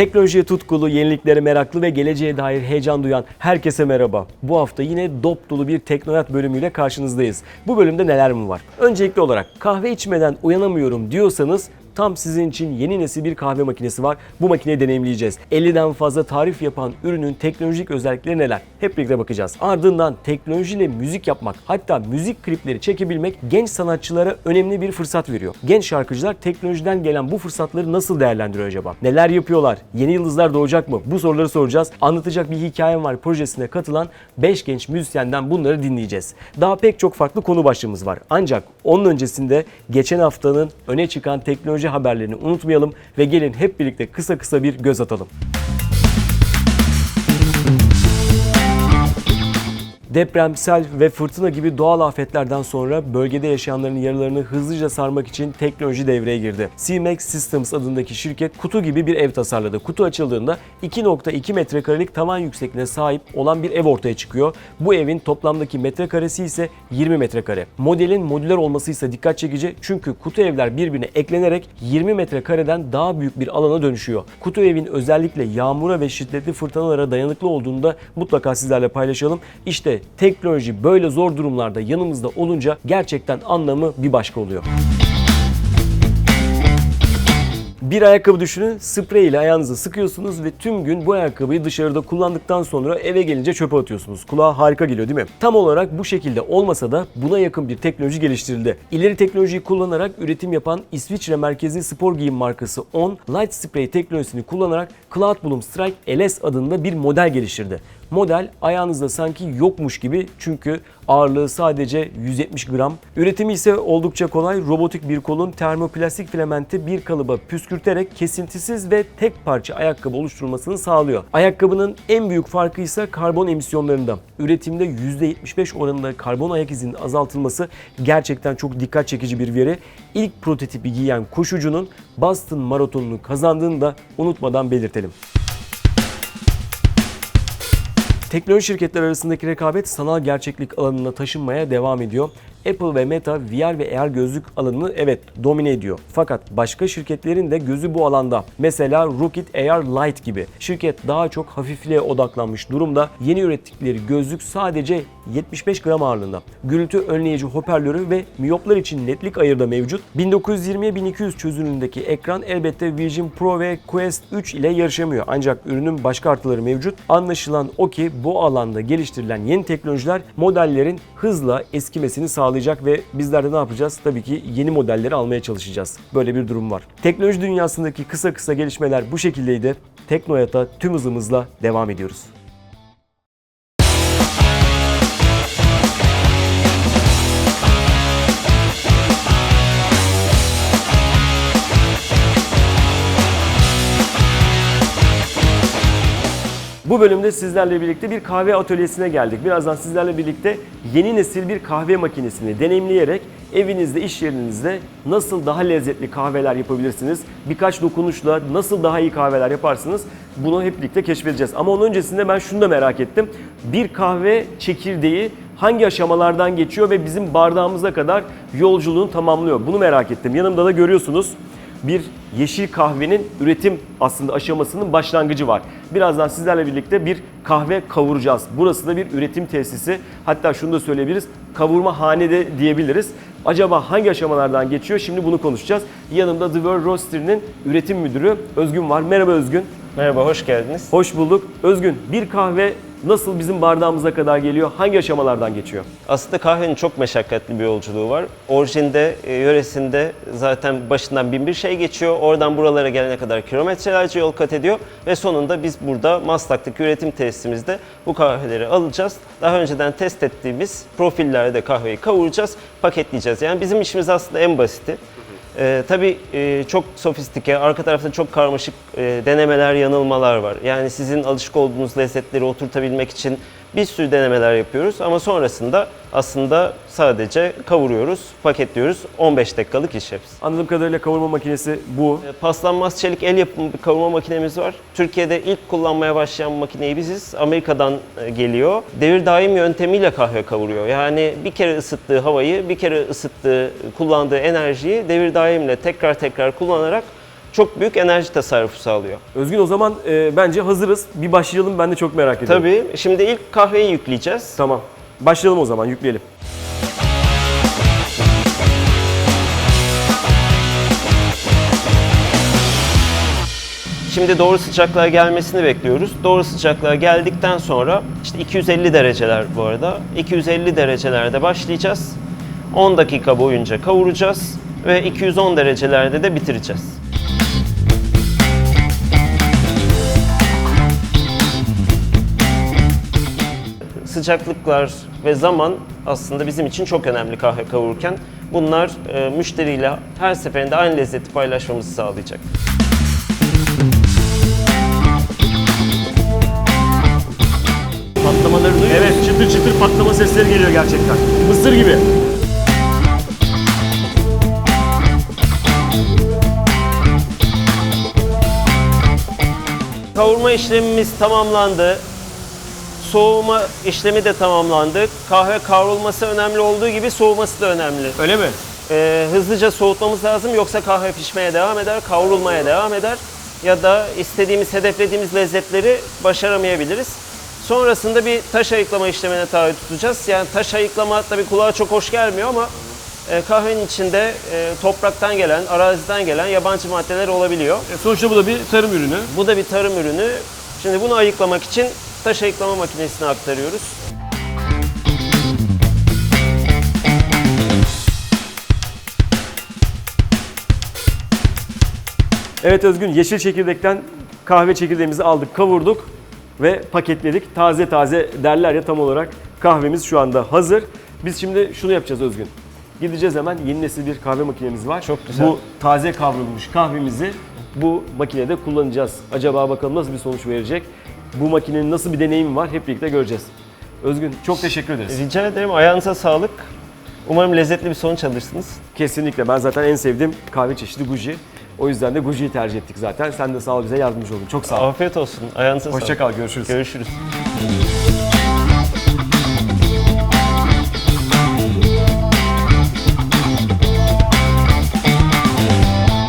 Teknolojiye tutkulu, yeniliklere meraklı ve geleceğe dair heyecan duyan herkese merhaba. Bu hafta yine dop dolu bir Teknoyat bölümüyle karşınızdayız. Bu bölümde neler mi var? Öncelikli olarak kahve içmeden uyanamıyorum diyorsanız tam sizin için yeni nesil bir kahve makinesi var. Bu makineyi deneyimleyeceğiz. 50'den fazla tarif yapan ürünün teknolojik özellikleri neler? Hep birlikte bakacağız. Ardından teknolojiyle müzik yapmak, hatta müzik klipleri çekebilmek genç sanatçılara önemli bir fırsat veriyor. Genç şarkıcılar teknolojiden gelen bu fırsatları nasıl değerlendiriyor acaba? Neler yapıyorlar? Yeni yıldızlar doğacak mı? Bu soruları soracağız. Anlatacak bir hikayem var projesine katılan 5 genç müzisyenden bunları dinleyeceğiz. Daha pek çok farklı konu başlığımız var. Ancak onun öncesinde geçen haftanın öne çıkan teknoloji haberlerini unutmayalım ve gelin hep birlikte kısa kısa bir göz atalım. Deprem, sel ve fırtına gibi doğal afetlerden sonra bölgede yaşayanların yaralarını hızlıca sarmak için teknoloji devreye girdi. CMAX Systems adındaki şirket kutu gibi bir ev tasarladı. Kutu açıldığında 2.2 metrekarelik tavan yüksekliğine sahip olan bir ev ortaya çıkıyor. Bu evin toplamdaki metrekaresi ise 20 metrekare. Modelin modüler olması ise dikkat çekici çünkü kutu evler birbirine eklenerek 20 metrekareden daha büyük bir alana dönüşüyor. Kutu evin özellikle yağmura ve şiddetli fırtınalara dayanıklı olduğunu da mutlaka sizlerle paylaşalım. İşte teknoloji böyle zor durumlarda yanımızda olunca gerçekten anlamı bir başka oluyor. Bir ayakkabı düşünün, sprey ile ayağınızı sıkıyorsunuz ve tüm gün bu ayakkabıyı dışarıda kullandıktan sonra eve gelince çöpe atıyorsunuz. Kulağa harika geliyor değil mi? Tam olarak bu şekilde olmasa da buna yakın bir teknoloji geliştirildi. İleri teknolojiyi kullanarak üretim yapan İsviçre merkezli spor giyim markası On, Light Spray teknolojisini kullanarak Cloud Bloom Strike LS adında bir model geliştirdi. Model ayağınızda sanki yokmuş gibi çünkü ağırlığı sadece 170 gram. Üretimi ise oldukça kolay. Robotik bir kolun termoplastik filamenti bir kalıba püskürterek kesintisiz ve tek parça ayakkabı oluşturulmasını sağlıyor. Ayakkabının en büyük farkı ise karbon emisyonlarında. Üretimde %75 oranında karbon ayak izinin azaltılması gerçekten çok dikkat çekici bir veri. İlk prototipi giyen koşucunun Boston maratonunu kazandığını da unutmadan belirtelim. Teknoloji şirketleri arasındaki rekabet sanal gerçeklik alanına taşınmaya devam ediyor. Apple ve Meta VR ve AR gözlük alanını evet domine ediyor. Fakat başka şirketlerin de gözü bu alanda. Mesela Rocket AR Lite gibi. Şirket daha çok hafifliğe odaklanmış durumda. Yeni ürettikleri gözlük sadece 75 gram ağırlığında. Gürültü önleyici hoparlörü ve miyoplar için netlik ayırı da mevcut. 1920'ye 1200 çözünürlüğündeki ekran elbette Vision Pro ve Quest 3 ile yarışamıyor. Ancak ürünün başka artıları mevcut. Anlaşılan o ki bu alanda geliştirilen yeni teknolojiler modellerin hızla eskimesini sağlayacak ve bizler de ne yapacağız? Tabii ki yeni modelleri almaya çalışacağız. Böyle bir durum var. Teknoloji dünyasındaki kısa kısa gelişmeler bu şekildeydi. Teknoyat'a tüm hızımızla devam ediyoruz. Bu bölümde sizlerle birlikte bir kahve atölyesine geldik. Birazdan sizlerle birlikte yeni nesil bir kahve makinesini deneyimleyerek evinizde, iş yerinizde nasıl daha lezzetli kahveler yapabilirsiniz? Birkaç dokunuşla nasıl daha iyi kahveler yaparsınız? Bunu hep birlikte keşfedeceğiz. Ama onun öncesinde ben şunu da merak ettim. Bir kahve çekirdeği hangi aşamalardan geçiyor ve bizim bardağımıza kadar yolculuğunu tamamlıyor? Bunu merak ettim. Yanımda da görüyorsunuz bir yeşil kahvenin üretim aslında aşamasının başlangıcı var. Birazdan sizlerle birlikte bir kahve kavuracağız. Burası da bir üretim tesisi. Hatta şunu da söyleyebiliriz. Kavurma hane de diyebiliriz. Acaba hangi aşamalardan geçiyor? Şimdi bunu konuşacağız. Yanımda The World Roaster'ın üretim müdürü Özgün var. Merhaba Özgün. Merhaba, hoş geldiniz. Hoş bulduk. Özgün, bir kahve nasıl bizim bardağımıza kadar geliyor? Hangi aşamalardan geçiyor? Aslında kahvenin çok meşakkatli bir yolculuğu var. Orijinde, e, yöresinde zaten başından bin bir şey geçiyor. Oradan buralara gelene kadar kilometrelerce yol kat ediyor. Ve sonunda biz burada Maslak'taki üretim tesisimizde bu kahveleri alacağız. Daha önceden test ettiğimiz profillerde kahveyi kavuracağız, paketleyeceğiz. Yani bizim işimiz aslında en basiti. Ee, tabii e, çok sofistike, arka tarafta çok karmaşık e, denemeler, yanılmalar var. Yani sizin alışık olduğunuz lezzetleri oturtabilmek için bir sürü denemeler yapıyoruz ama sonrasında aslında sadece kavuruyoruz, paketliyoruz. 15 dakikalık iş hepsi. Anladığım kadarıyla kavurma makinesi bu. E, Paslanmaz çelik el yapımı bir kavurma makinemiz var. Türkiye'de ilk kullanmaya başlayan makineyi biziz. Amerika'dan e, geliyor. Devir daim yöntemiyle kahve kavuruyor. Yani bir kere ısıttığı havayı, bir kere ısıttığı, kullandığı enerjiyi devir daimle tekrar tekrar kullanarak çok büyük enerji tasarrufu sağlıyor. Özgün o zaman e, bence hazırız. Bir başlayalım ben de çok merak ediyorum. Tabii şimdi ilk kahveyi yükleyeceğiz. Tamam. Başlayalım o zaman yükleyelim. Şimdi doğru sıcaklığa gelmesini bekliyoruz. Doğru sıcaklığa geldikten sonra işte 250 dereceler bu arada. 250 derecelerde başlayacağız. 10 dakika boyunca kavuracağız ve 210 derecelerde de bitireceğiz. Sıcaklıklar ve zaman aslında bizim için çok önemli kahve kavururken. Bunlar e, müşteriyle her seferinde aynı lezzeti paylaşmamızı sağlayacak. Patlamaları duyuyor Evet çıtır çıtır patlama sesleri geliyor gerçekten. Mısır gibi. Kavurma işlemimiz tamamlandı. Soğuma işlemi de tamamlandı. Kahve kavrulması önemli olduğu gibi soğuması da önemli. Öyle mi? Ee, hızlıca soğutmamız lazım yoksa kahve pişmeye devam eder, kavrulmaya devam eder ya da istediğimiz, hedeflediğimiz lezzetleri başaramayabiliriz. Sonrasında bir taş ayıklama işlemine tabi tutacağız. Yani taş ayıklama tabii kulağa çok hoş gelmiyor ama e, kahvenin içinde e, topraktan gelen, araziden gelen yabancı maddeler olabiliyor. E, sonuçta bu da bir tarım ürünü. Bu da bir tarım ürünü. Şimdi bunu ayıklamak için taş ayıklama makinesine aktarıyoruz. Evet Özgün yeşil çekirdekten kahve çekirdeğimizi aldık, kavurduk ve paketledik. Taze taze derler ya tam olarak kahvemiz şu anda hazır. Biz şimdi şunu yapacağız Özgün. Gideceğiz hemen yeni nesil bir kahve makinemiz var. Çok güzel. Bu taze kavrulmuş kahvemizi bu makinede kullanacağız. Acaba bakalım nasıl bir sonuç verecek? Bu makinenin nasıl bir deneyimi var hep birlikte göreceğiz. Özgün çok teşekkür ederiz. Rica ederim. Ayağınıza sağlık. Umarım lezzetli bir sonuç alırsınız. Kesinlikle ben zaten en sevdiğim kahve çeşidi Guji. O yüzden de Guji'yi tercih ettik zaten. Sen de sağ ol bize yardımcı oldun. Çok sağ ol. Afiyet olsun. Ayağınıza sağlık. Hoşça kal, görüşürüz. Görüşürüz.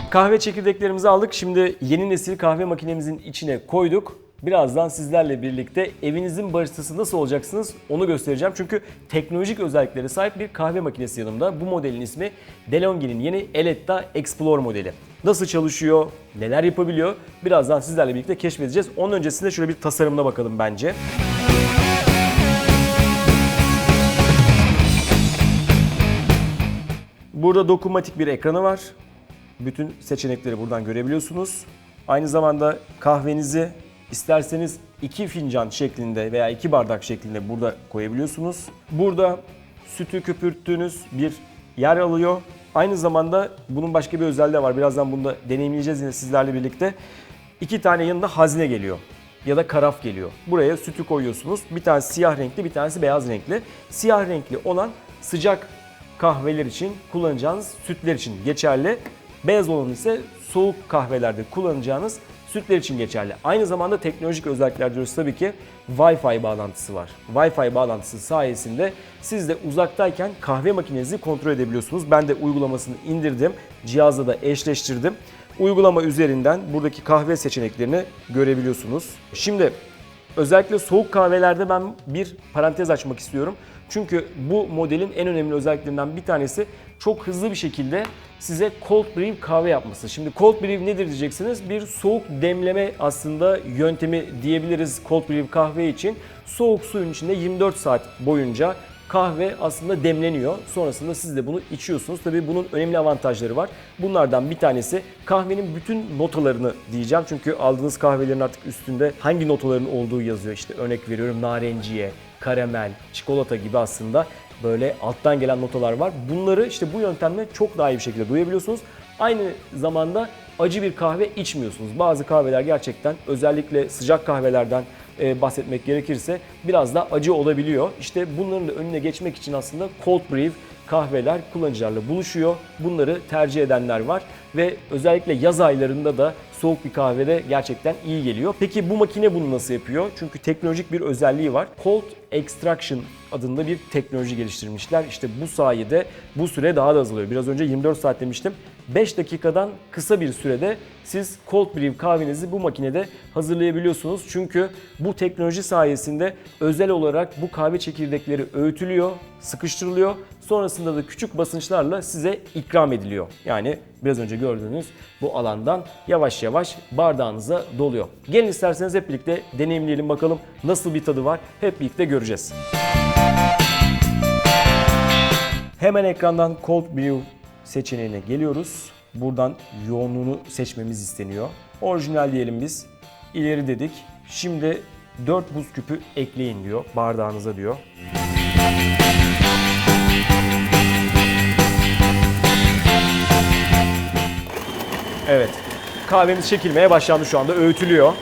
Kahve çekirdeklerimizi aldık. Şimdi yeni nesil kahve makinemizin içine koyduk. Birazdan sizlerle birlikte evinizin baristası nasıl olacaksınız onu göstereceğim. Çünkü teknolojik özelliklere sahip bir kahve makinesi yanımda. Bu modelin ismi DeLonghi'nin yeni Eletta Explore modeli. Nasıl çalışıyor, neler yapabiliyor birazdan sizlerle birlikte keşfedeceğiz. Onun öncesinde şöyle bir tasarımına bakalım bence. Burada dokunmatik bir ekranı var. Bütün seçenekleri buradan görebiliyorsunuz. Aynı zamanda kahvenizi isterseniz iki fincan şeklinde veya iki bardak şeklinde burada koyabiliyorsunuz. Burada sütü köpürttüğünüz bir yer alıyor. Aynı zamanda bunun başka bir özelliği var. Birazdan bunu da deneyimleyeceğiz yine sizlerle birlikte. İki tane yanında hazne geliyor ya da karaf geliyor. Buraya sütü koyuyorsunuz. Bir tanesi siyah renkli, bir tanesi beyaz renkli. Siyah renkli olan sıcak kahveler için kullanacağınız sütler için geçerli. Beyaz olan ise soğuk kahvelerde kullanacağınız sütler için geçerli. Aynı zamanda teknolojik özellikler diyoruz tabii ki Wi-Fi bağlantısı var. Wi-Fi bağlantısı sayesinde siz de uzaktayken kahve makinenizi kontrol edebiliyorsunuz. Ben de uygulamasını indirdim. Cihazla da eşleştirdim. Uygulama üzerinden buradaki kahve seçeneklerini görebiliyorsunuz. Şimdi Özellikle soğuk kahvelerde ben bir parantez açmak istiyorum. Çünkü bu modelin en önemli özelliklerinden bir tanesi çok hızlı bir şekilde size cold brew kahve yapması. Şimdi cold brew nedir diyeceksiniz? Bir soğuk demleme aslında yöntemi diyebiliriz cold brew kahve için. Soğuk suyun içinde 24 saat boyunca kahve aslında demleniyor. Sonrasında siz de bunu içiyorsunuz. Tabii bunun önemli avantajları var. Bunlardan bir tanesi kahvenin bütün notalarını diyeceğim. Çünkü aldığınız kahvelerin artık üstünde hangi notaların olduğu yazıyor. İşte örnek veriyorum narenciye, karamel, çikolata gibi aslında böyle alttan gelen notalar var. Bunları işte bu yöntemle çok daha iyi bir şekilde duyabiliyorsunuz. Aynı zamanda acı bir kahve içmiyorsunuz. Bazı kahveler gerçekten özellikle sıcak kahvelerden e, bahsetmek gerekirse biraz da acı olabiliyor. İşte bunların da önüne geçmek için aslında cold brew kahveler kullanıcılarla buluşuyor. Bunları tercih edenler var ve özellikle yaz aylarında da soğuk bir kahvede gerçekten iyi geliyor. Peki bu makine bunu nasıl yapıyor? Çünkü teknolojik bir özelliği var. Cold Extraction adında bir teknoloji geliştirmişler. İşte bu sayede bu süre daha da azalıyor. Biraz önce 24 saat demiştim. 5 dakikadan kısa bir sürede siz cold brew kahvenizi bu makinede hazırlayabiliyorsunuz. Çünkü bu teknoloji sayesinde özel olarak bu kahve çekirdekleri öğütülüyor, sıkıştırılıyor. Sonrasında da küçük basınçlarla size ikram ediliyor. Yani biraz önce gördüğünüz bu alandan yavaş yavaş bardağınıza doluyor. Gelin isterseniz hep birlikte deneyimleyelim bakalım nasıl bir tadı var. Hep birlikte göreceğiz. Hemen ekrandan Cold Brew seçeneğine geliyoruz. Buradan yoğunluğunu seçmemiz isteniyor. Orijinal diyelim biz. İleri dedik. Şimdi 4 buz küpü ekleyin diyor bardağınıza diyor. Evet. Kahvemiz çekilmeye başlandı şu anda. Öğütülüyor.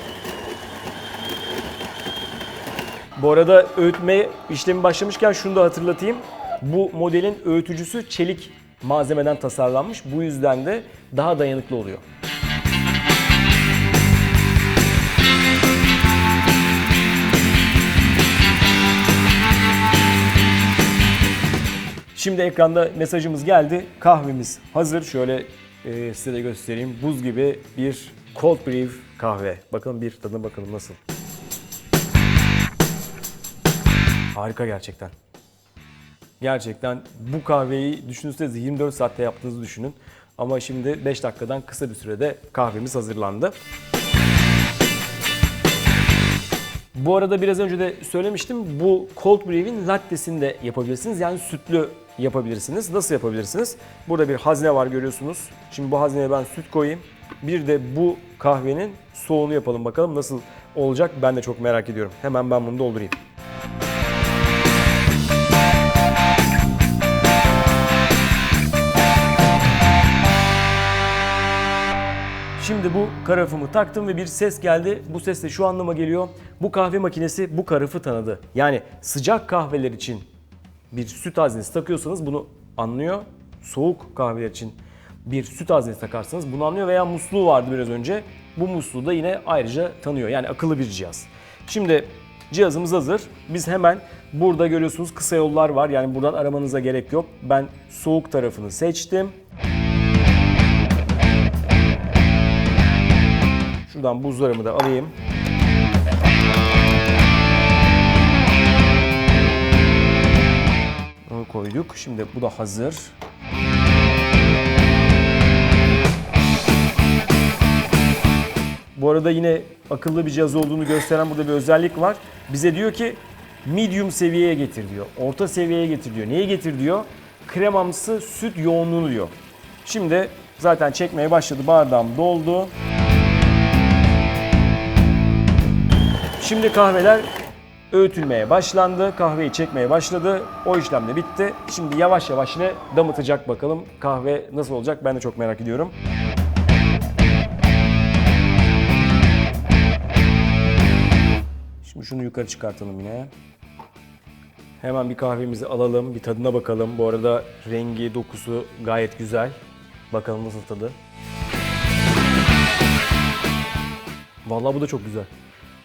Bu arada öğütme işlemi başlamışken şunu da hatırlatayım. Bu modelin öğütücüsü çelik malzemeden tasarlanmış. Bu yüzden de daha dayanıklı oluyor. Şimdi ekranda mesajımız geldi. Kahvemiz hazır. Şöyle e, size de göstereyim. Buz gibi bir cold brew kahve. Bakalım bir tadına bakalım nasıl. Harika gerçekten. Gerçekten bu kahveyi düşünürseniz 24 saatte yaptığınızı düşünün. Ama şimdi 5 dakikadan kısa bir sürede kahvemiz hazırlandı. Bu arada biraz önce de söylemiştim. Bu cold brew'in lattesini de yapabilirsiniz. Yani sütlü yapabilirsiniz. Nasıl yapabilirsiniz? Burada bir hazne var görüyorsunuz. Şimdi bu hazneye ben süt koyayım. Bir de bu kahvenin soğunu yapalım bakalım nasıl olacak ben de çok merak ediyorum. Hemen ben bunu doldurayım. Şimdi bu karafımı taktım ve bir ses geldi. Bu ses de şu anlama geliyor. Bu kahve makinesi bu karafı tanıdı. Yani sıcak kahveler için bir süt haznesi takıyorsanız bunu anlıyor. Soğuk kahveler için bir süt haznesi takarsanız bunu anlıyor veya musluğu vardı biraz önce. Bu musluğu da yine ayrıca tanıyor. Yani akıllı bir cihaz. Şimdi cihazımız hazır. Biz hemen burada görüyorsunuz kısa yollar var. Yani buradan aramanıza gerek yok. Ben soğuk tarafını seçtim. Şuradan buzlarımı da alayım. Onu koyduk. Şimdi bu da hazır. Bu arada yine akıllı bir cihaz olduğunu gösteren burada bir özellik var. Bize diyor ki medium seviyeye getir diyor. Orta seviyeye getir diyor. Neye getir diyor? Kremamsı süt yoğunluğunu diyor. Şimdi zaten çekmeye başladı. Bardağım doldu. Şimdi kahveler öğütülmeye başlandı. Kahveyi çekmeye başladı. O işlem de bitti. Şimdi yavaş yavaş yine damıtacak bakalım. Kahve nasıl olacak ben de çok merak ediyorum. Şimdi şunu yukarı çıkartalım yine. Hemen bir kahvemizi alalım, bir tadına bakalım. Bu arada rengi, dokusu gayet güzel. Bakalım nasıl tadı. Vallahi bu da çok güzel.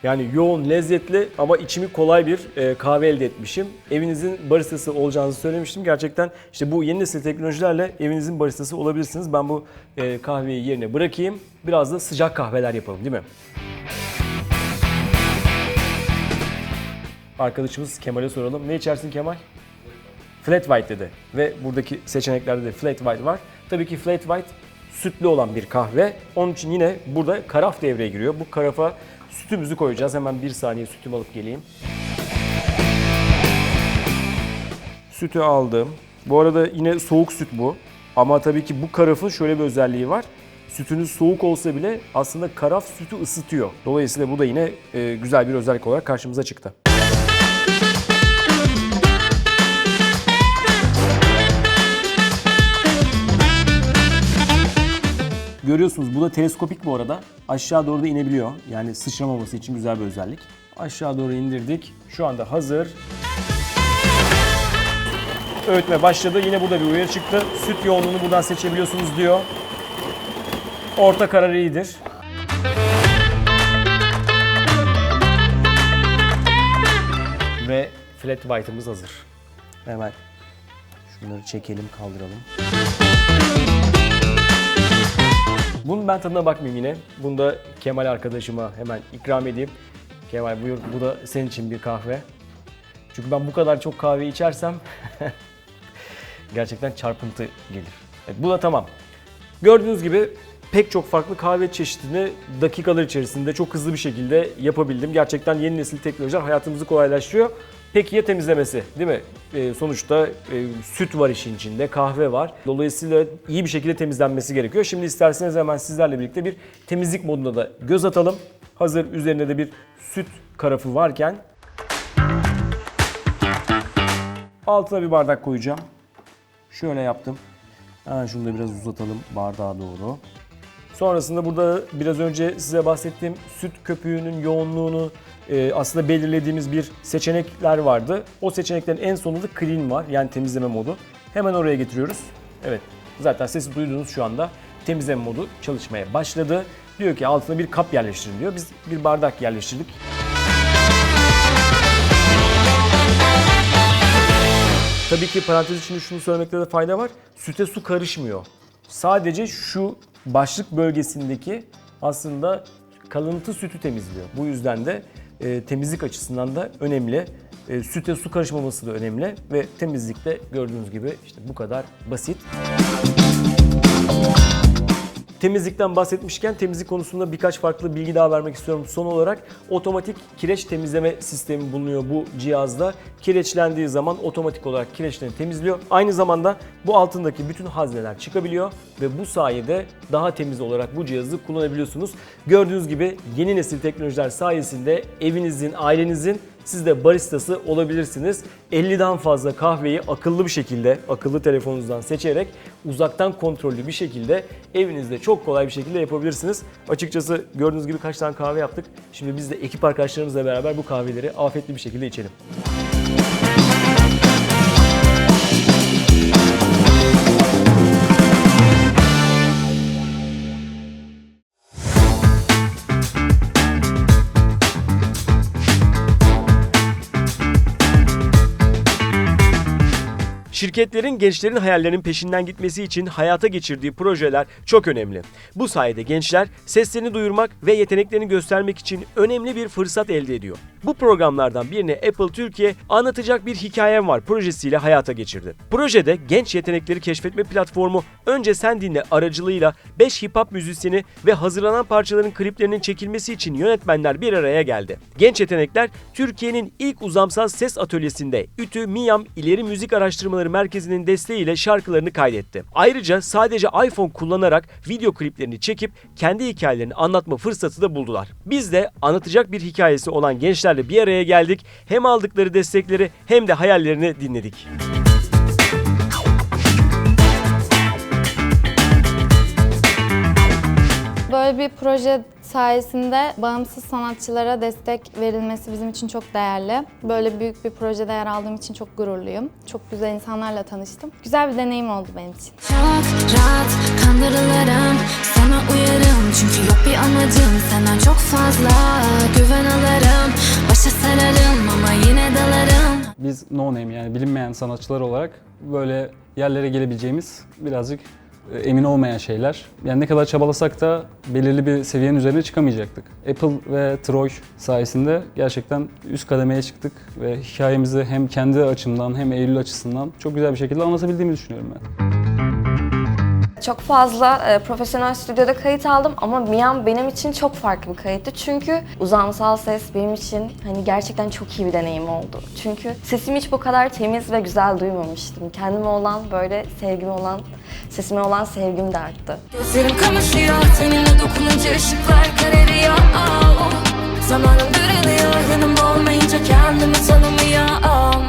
Yani yoğun, lezzetli ama içimi kolay bir e, kahve elde etmişim. Evinizin baristası olacağınızı söylemiştim. Gerçekten işte bu yeni nesil teknolojilerle evinizin baristası olabilirsiniz. Ben bu e, kahveyi yerine bırakayım. Biraz da sıcak kahveler yapalım değil mi? Arkadaşımız Kemal'e soralım. Ne içersin Kemal? Flat white dedi. Ve buradaki seçeneklerde de flat white var. Tabii ki flat white sütlü olan bir kahve. Onun için yine burada karaf devreye giriyor. Bu karafa sütümüzü koyacağız. Hemen bir saniye sütümü alıp geleyim. Sütü aldım. Bu arada yine soğuk süt bu. Ama tabii ki bu karafın şöyle bir özelliği var. Sütünüz soğuk olsa bile aslında karaf sütü ısıtıyor. Dolayısıyla bu da yine e, güzel bir özellik olarak karşımıza çıktı. Görüyorsunuz bu da teleskopik bu arada. Aşağı doğru da inebiliyor. Yani sıçramaması için güzel bir özellik. Aşağı doğru indirdik. Şu anda hazır. Öğütme başladı. Yine burada bir uyarı çıktı. Süt yoğunluğunu buradan seçebiliyorsunuz diyor. Orta karar iyidir. Ve flat white'ımız hazır. Hemen şunları çekelim, kaldıralım. Bunun ben tadına bakmayayım yine. Bunu da Kemal arkadaşıma hemen ikram edeyim. Kemal buyur bu da senin için bir kahve. Çünkü ben bu kadar çok kahve içersem gerçekten çarpıntı gelir. Evet, bu da tamam. Gördüğünüz gibi pek çok farklı kahve çeşidini dakikalar içerisinde çok hızlı bir şekilde yapabildim. Gerçekten yeni nesil teknolojiler hayatımızı kolaylaştırıyor. Peki ya temizlemesi değil mi? Ee, sonuçta e, süt var işin içinde, kahve var. Dolayısıyla iyi bir şekilde temizlenmesi gerekiyor. Şimdi isterseniz hemen sizlerle birlikte bir temizlik moduna da göz atalım. Hazır üzerinde de bir süt karafı varken altına bir bardak koyacağım. Şöyle yaptım. Hemen şunu da biraz uzatalım bardağa doğru. Sonrasında burada biraz önce size bahsettiğim süt köpüğünün yoğunluğunu e, aslında belirlediğimiz bir seçenekler vardı. O seçeneklerin en sonunda clean var yani temizleme modu. Hemen oraya getiriyoruz. Evet zaten sesi duydunuz şu anda. Temizleme modu çalışmaya başladı. Diyor ki altına bir kap yerleştirin diyor. Biz bir bardak yerleştirdik. Tabii ki parantez içinde şunu söylemekte de fayda var. Süte su karışmıyor. Sadece şu başlık bölgesindeki aslında kalıntı sütü temizliyor. Bu yüzden de e, temizlik açısından da önemli. E, süte su karışmaması da önemli ve temizlikte gördüğünüz gibi işte bu kadar basit. Temizlikten bahsetmişken temizlik konusunda birkaç farklı bilgi daha vermek istiyorum. Son olarak otomatik kireç temizleme sistemi bulunuyor bu cihazda. Kireçlendiği zaman otomatik olarak kireçlerini temizliyor. Aynı zamanda bu altındaki bütün hazneler çıkabiliyor ve bu sayede daha temiz olarak bu cihazı kullanabiliyorsunuz. Gördüğünüz gibi yeni nesil teknolojiler sayesinde evinizin, ailenizin siz de baristası olabilirsiniz. 50'den fazla kahveyi akıllı bir şekilde, akıllı telefonunuzdan seçerek uzaktan kontrollü bir şekilde evinizde çok kolay bir şekilde yapabilirsiniz. Açıkçası gördüğünüz gibi kaç tane kahve yaptık. Şimdi biz de ekip arkadaşlarımızla beraber bu kahveleri afiyetli bir şekilde içelim. Şirketlerin gençlerin hayallerinin peşinden gitmesi için hayata geçirdiği projeler çok önemli. Bu sayede gençler seslerini duyurmak ve yeteneklerini göstermek için önemli bir fırsat elde ediyor. Bu programlardan birini Apple Türkiye Anlatacak Bir Hikayem Var projesiyle hayata geçirdi. Projede genç yetenekleri keşfetme platformu Önce Sen Dinle aracılığıyla 5 hip hop müzisyeni ve hazırlanan parçaların kliplerinin çekilmesi için yönetmenler bir araya geldi. Genç yetenekler Türkiye'nin ilk uzamsal ses atölyesinde ütü Miyam İleri Müzik Araştırmaları Merkezi'nin desteğiyle şarkılarını kaydetti. Ayrıca sadece iPhone kullanarak video kliplerini çekip kendi hikayelerini anlatma fırsatı da buldular. Biz de anlatacak bir hikayesi olan gençlerle bir araya geldik. Hem aldıkları destekleri hem de hayallerini dinledik. Böyle bir proje sayesinde bağımsız sanatçılara destek verilmesi bizim için çok değerli. Böyle büyük bir projede yer aldığım için çok gururluyum. Çok güzel insanlarla tanıştım. Güzel bir deneyim oldu benim için. Çok rahat kandırılırım Sana uyarım çünkü yok bir amacım Senden çok fazla güven alırım Başa sararım ama yine dalarım Biz no name yani bilinmeyen sanatçılar olarak böyle yerlere gelebileceğimiz birazcık emin olmayan şeyler. Yani ne kadar çabalasak da belirli bir seviyenin üzerine çıkamayacaktık. Apple ve Troy sayesinde gerçekten üst kademeye çıktık ve hikayemizi hem kendi açımdan hem Eylül açısından çok güzel bir şekilde anlatabildiğimi düşünüyorum ben. Çok fazla e, profesyonel stüdyoda kayıt aldım ama Miam benim için çok farklı bir kayıttı. Çünkü uzamsal ses benim için hani gerçekten çok iyi bir deneyim oldu. Çünkü sesimi hiç bu kadar temiz ve güzel duymamıştım. Kendime olan böyle sevgime olan, sesime olan sevgim de arttı. Gözlerim kamaşıyor Seninle dokununca ışıklar kararıyor. Zamanım duruluyor Yanımda olmayınca kendimi tanımıyorum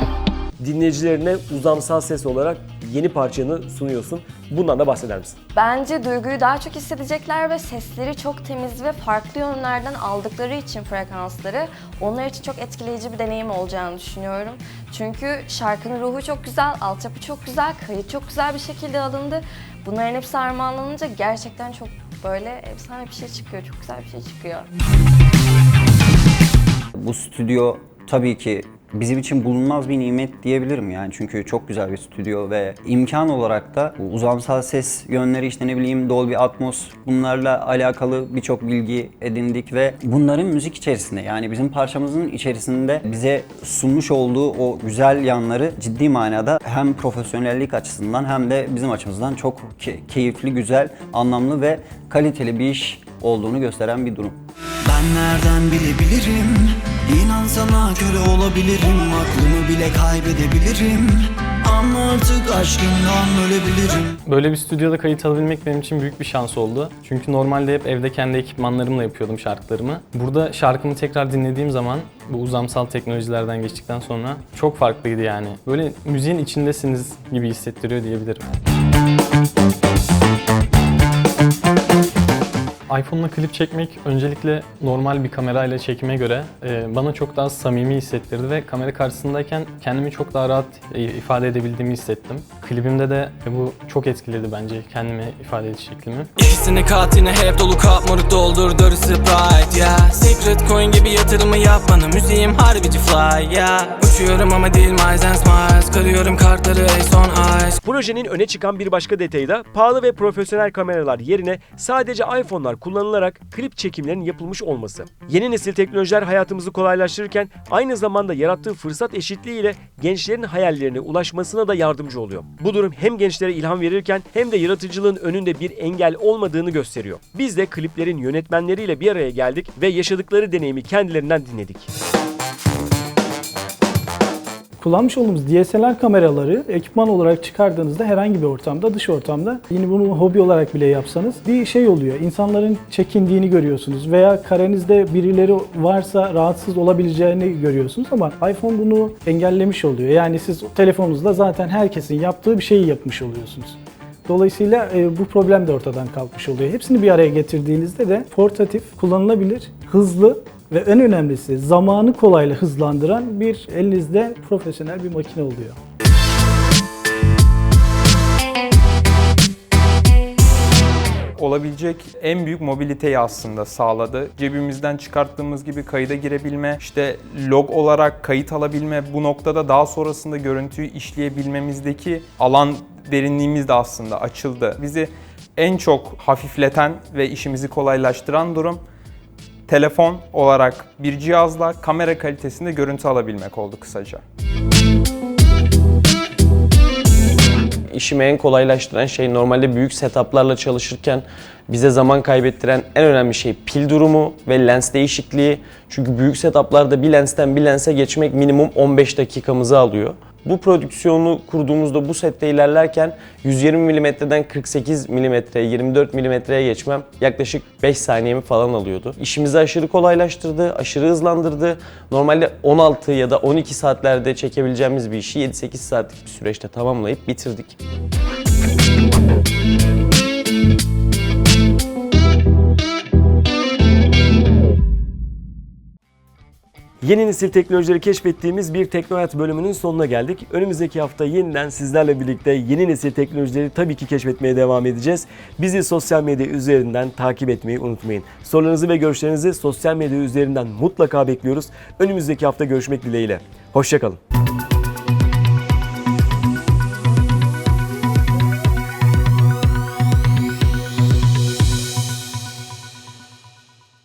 Dinleyicilerine uzamsal ses olarak yeni parçanı sunuyorsun. Bundan da bahseder misin? Bence duyguyu daha çok hissedecekler ve sesleri çok temiz ve farklı yönlerden aldıkları için frekansları onlar için çok etkileyici bir deneyim olacağını düşünüyorum. Çünkü şarkının ruhu çok güzel, altyapı çok güzel, kayıt çok güzel bir şekilde alındı. Bunların hepsi harmanlanınca gerçekten çok böyle efsane bir şey çıkıyor, çok güzel bir şey çıkıyor. Bu stüdyo tabii ki bizim için bulunmaz bir nimet diyebilirim yani. Çünkü çok güzel bir stüdyo ve imkan olarak da uzamsal ses yönleri işte ne bileyim Dolby Atmos bunlarla alakalı birçok bilgi edindik ve bunların müzik içerisinde yani bizim parçamızın içerisinde bize sunmuş olduğu o güzel yanları ciddi manada hem profesyonellik açısından hem de bizim açımızdan çok ke- keyifli, güzel, anlamlı ve kaliteli bir iş olduğunu gösteren bir durum. Ben nereden bilebilirim İnan sana köle olabilirim Aklımı bile kaybedebilirim Ama artık aşkından ölebilirim Böyle bir stüdyoda kayıt alabilmek benim için büyük bir şans oldu. Çünkü normalde hep evde kendi ekipmanlarımla yapıyordum şarkılarımı. Burada şarkımı tekrar dinlediğim zaman bu uzamsal teknolojilerden geçtikten sonra çok farklıydı yani. Böyle müziğin içindesiniz gibi hissettiriyor diyebilirim. iPhone'la klip çekmek öncelikle normal bir kamerayla çekime göre e, bana çok daha samimi hissettirdi ve kamera karşısındayken kendimi çok daha rahat e, ifade edebildiğimi hissettim. Klibimde de bu çok etkiledi bence kendimi ifade ediş şeklimi. İkisini katine hep dolu kap moruk doldur dirty Sprite yeah. Secret coin gibi yatırımı yap bana Müziğim harbici fly yeah. Uçuyorum ama değil miles and smiles Kırıyorum kartları ace on ice Projenin öne çıkan bir başka detayı da pahalı ve profesyonel kameralar yerine sadece iPhone'lar kullanılarak klip çekimlerinin yapılmış olması. Yeni nesil teknolojiler hayatımızı kolaylaştırırken aynı zamanda yarattığı fırsat eşitliği ile gençlerin hayallerine ulaşmasına da yardımcı oluyor. Bu durum hem gençlere ilham verirken hem de yaratıcılığın önünde bir engel olmadığını gösteriyor. Biz de kliplerin yönetmenleriyle bir araya geldik ve yaşadıkları deneyimi kendilerinden dinledik. Kullanmış olduğumuz DSLR kameraları ekipman olarak çıkardığınızda herhangi bir ortamda, dış ortamda yine bunu hobi olarak bile yapsanız bir şey oluyor. İnsanların çekindiğini görüyorsunuz veya karenizde birileri varsa rahatsız olabileceğini görüyorsunuz ama iPhone bunu engellemiş oluyor. Yani siz telefonunuzda zaten herkesin yaptığı bir şeyi yapmış oluyorsunuz. Dolayısıyla e, bu problem de ortadan kalkmış oluyor. Hepsini bir araya getirdiğinizde de portatif, kullanılabilir, hızlı ve en önemlisi zamanı kolayla hızlandıran bir elinizde profesyonel bir makine oluyor. olabilecek en büyük mobiliteyi aslında sağladı. Cebimizden çıkarttığımız gibi kayıda girebilme, işte log olarak kayıt alabilme, bu noktada daha sonrasında görüntüyü işleyebilmemizdeki alan derinliğimiz de aslında açıldı. Bizi en çok hafifleten ve işimizi kolaylaştıran durum telefon olarak bir cihazla kamera kalitesinde görüntü alabilmek oldu kısaca. İşimi en kolaylaştıran şey normalde büyük setuplarla çalışırken bize zaman kaybettiren en önemli şey pil durumu ve lens değişikliği. Çünkü büyük setuplarda bir lensten bir lense geçmek minimum 15 dakikamızı alıyor. Bu prodüksiyonu kurduğumuzda bu sette ilerlerken 120 mm'den 48 mm, 24 mm'ye geçmem yaklaşık 5 saniyemi falan alıyordu. İşimizi aşırı kolaylaştırdı, aşırı hızlandırdı. Normalde 16 ya da 12 saatlerde çekebileceğimiz bir işi 7-8 saatlik bir süreçte tamamlayıp bitirdik. Yeni nesil teknolojileri keşfettiğimiz bir Teknoyat bölümünün sonuna geldik. Önümüzdeki hafta yeniden sizlerle birlikte yeni nesil teknolojileri tabii ki keşfetmeye devam edeceğiz. Bizi sosyal medya üzerinden takip etmeyi unutmayın. Sorularınızı ve görüşlerinizi sosyal medya üzerinden mutlaka bekliyoruz. Önümüzdeki hafta görüşmek dileğiyle. Hoşçakalın.